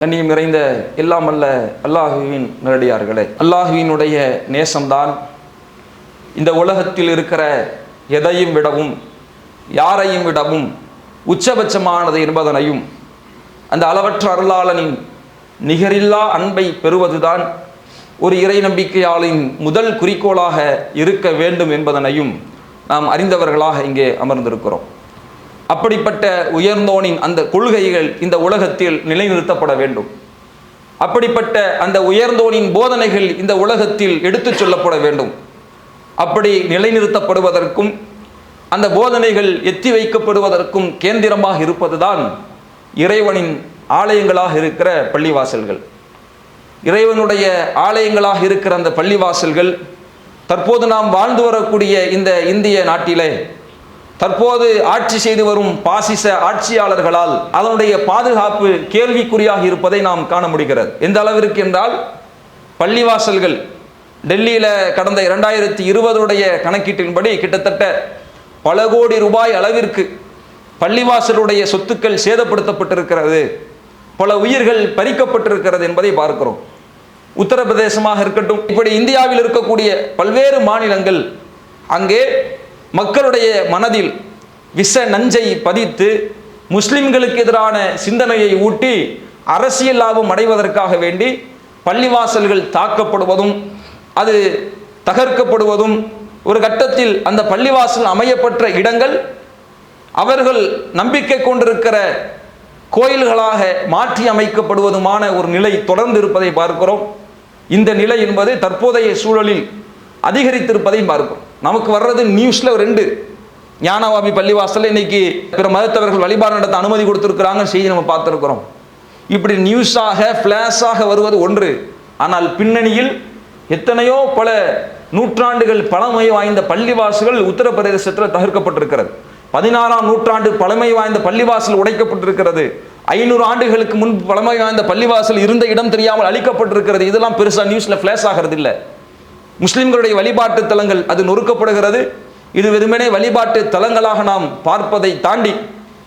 கண்ணியம் நிறைந்த எல்லாம் அல்ல அல்லாஹுவின் நேரடியார்களே அல்லாஹுவினுடைய நேசம்தான் இந்த உலகத்தில் இருக்கிற எதையும் விடவும் யாரையும் விடவும் உச்சபட்சமானது என்பதனையும் அந்த அளவற்ற அருளாளனின் நிகரில்லா அன்பை பெறுவதுதான் ஒரு இறை நம்பிக்கையாளின் முதல் குறிக்கோளாக இருக்க வேண்டும் என்பதனையும் நாம் அறிந்தவர்களாக இங்கே அமர்ந்திருக்கிறோம். அப்படிப்பட்ட உயர்ந்தோனின் அந்த கொள்கைகள் இந்த உலகத்தில் நிலைநிறுத்தப்பட வேண்டும். அப்படிப்பட்ட அந்த உயர்ந்தோனின் போதனைகள் இந்த உலகத்தில் எடுத்துச் சொல்லப்பட வேண்டும். அப்படி நிலைநிறுத்தப்படுவதற்கும் அந்த போதனைகள் எத்தி வைக்கப்படுவதற்கும் கேந்திரமாக இருப்பதுதான் இறைவனின் ஆலயங்களாக இருக்கிற பள்ளிவாசல்கள். இறைவனுடைய ஆலயங்களாக இருக்கிற அந்த பள்ளிவாசல்கள் தற்போது நாம் வாழ்ந்து வரக்கூடிய இந்த இந்திய நாட்டிலே தற்போது ஆட்சி செய்து வரும் பாசிச ஆட்சியாளர்களால் அதனுடைய பாதுகாப்பு கேள்விக்குறியாக இருப்பதை நாம் காண முடிகிறது. எந்த அளவிற்கு என்றால் பள்ளிவாசல்கள் டெல்லியில் கடந்த இரண்டாயிரத்தி இருபதுடைய கணக்கீட்டின்படி கிட்டத்தட்ட பல கோடி ரூபாய் அளவிற்கு பள்ளிவாசலுடைய சொத்துக்கள் சேதப்படுத்தப்பட்டிருக்கிறது. பல உயிர்கள் பறிக்கப்பட்டிருக்கிறது என்பதை பார்க்கிறோம். உத்தரப்பிரதேசமாக இருக்கட்டும் இப்படி இந்தியாவில் இருக்கக்கூடிய பல்வேறு மாநிலங்கள் அங்கே மக்களுடைய மனதில் விஷ நஞ்சை பதித்து முஸ்லிம்களுக்கு எதிரான சிந்தனையை ஊட்டி அரசியல் லாபம் அடைவதற்காக வேண்டி பள்ளிவாசல்கள் தாக்கப்படுவதும் அது தகர்க்கப்படுவதும் ஒரு கட்டத்தில் அந்த பள்ளிவாசல் அமையப்பட்ட இடங்கள் அவர்கள் நம்பிக்கை கொண்டிருக்கிற கோயில்களாக மாற்றி அமைக்கப்படுவதுமான ஒரு நிலை தொடர்ந்து இருப்பதை பார்க்கிறோம். இந்த நிலை என்பது தற்போதைய சூழலில் அதிகரித்திருப்பதையும் பார்ப்போம் நமக்கு வர்றது நியூஸில் ரெண்டு. ஞானவாபி பள்ளிவாசல் இன்னைக்கு பிற மதத்தவர்கள் வழிபாடு நடத்த அனுமதி கொடுத்துருக்குறாங்கன்னு செய்தி நம்ம பார்த்துருக்குறோம். இப்படி நியூஸாக ஃப்ளாஷாக வருவது ஒன்று. ஆனால் பின்னணியில் எத்தனையோ பல நூற்றாண்டுகள் பழமை வாய்ந்த பள்ளிவாசல்கள் உத்தரப்பிரதேசத்தில் தகர்க்கப்பட்டிருக்கிறது. பதினாறாம் நூற்றாண்டு பழமை வாய்ந்த பள்ளிவாசல் உடைக்கப்பட்டிருக்கிறது. ஐநூறு ஆண்டுகளுக்கு முன்பு பழமை வாய்ந்த பள்ளிவாசல் இருந்த இடம் தெரியாமல் அழிக்கப்பட்டிருக்கிறது. இதெல்லாம் பெருசாக நியூஸில் ஃப்ளாஷ் ஆகிறது இல்லை முஸ்லிம்களுடைய வழிபாட்டு தலங்கள் அது நொறுக்கப்படுகிறது. இது வெறுமனே வழிபாட்டு தலங்களாக நாம் பார்ப்பதை தாண்டி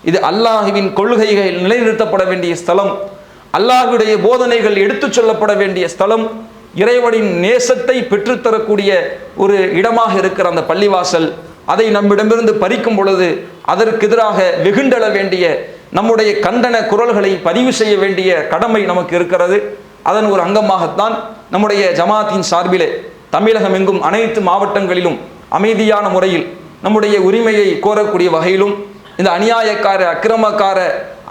இது அல்லாஹுவின் கொள்கைகள் நிலைநிறுத்தப்பட வேண்டிய ஸ்தலம். அல்லாஹுடைய போதனைகள் எடுத்துச் சொல்லப்பட வேண்டிய ஸ்தலம். இறைவனின் நேசத்தை பெற்றுத்தரக்கூடிய ஒரு இடமாக இருக்கிற அந்த பள்ளிவாசல். அதை நம்மிடமிருந்து பறிக்கும் பொழுது அதற்கு எதிராக வெகுண்டெழ வேண்டிய நம்முடைய கண்டன குரல்களை பதிவு செய்ய வேண்டிய கடமை நமக்கு இருக்கிறது. அதன் ஒரு அங்கமாகத்தான் நம்முடைய ஜமாத்தின் சார்பிலே தமிழகம் எங்கும் அனைத்து மாவட்டங்களிலும் அமைதியான முறையில் நம்முடைய உரிமையை கோரக்கூடிய வகையிலும் இந்த அநியாயக்கார அக்கிரமக்கார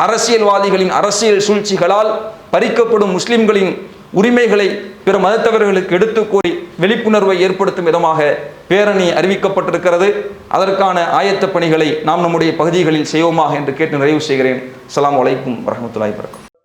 அரசியல்வாதிகளின் அரசியல் சூழ்ச்சிகளால் பறிக்கப்படும் முஸ்லிம்களின் உரிமைகளை பிற மதத்தவர்களுக்கு எடுத்து கூறி விழிப்புணர்வை ஏற்படுத்தும் விதமாக பேரணி அறிவிக்கப்பட்டிருக்கிறது. அதற்கான ஆயத்த பணிகளை நாம் நம்முடைய பகுதிகளில் செய்வோமாக என்று கேட்டு நிறைவு செய்கிறேன். அலாம் வலைக்கும் வரமத்துலாய் பிறக்கும்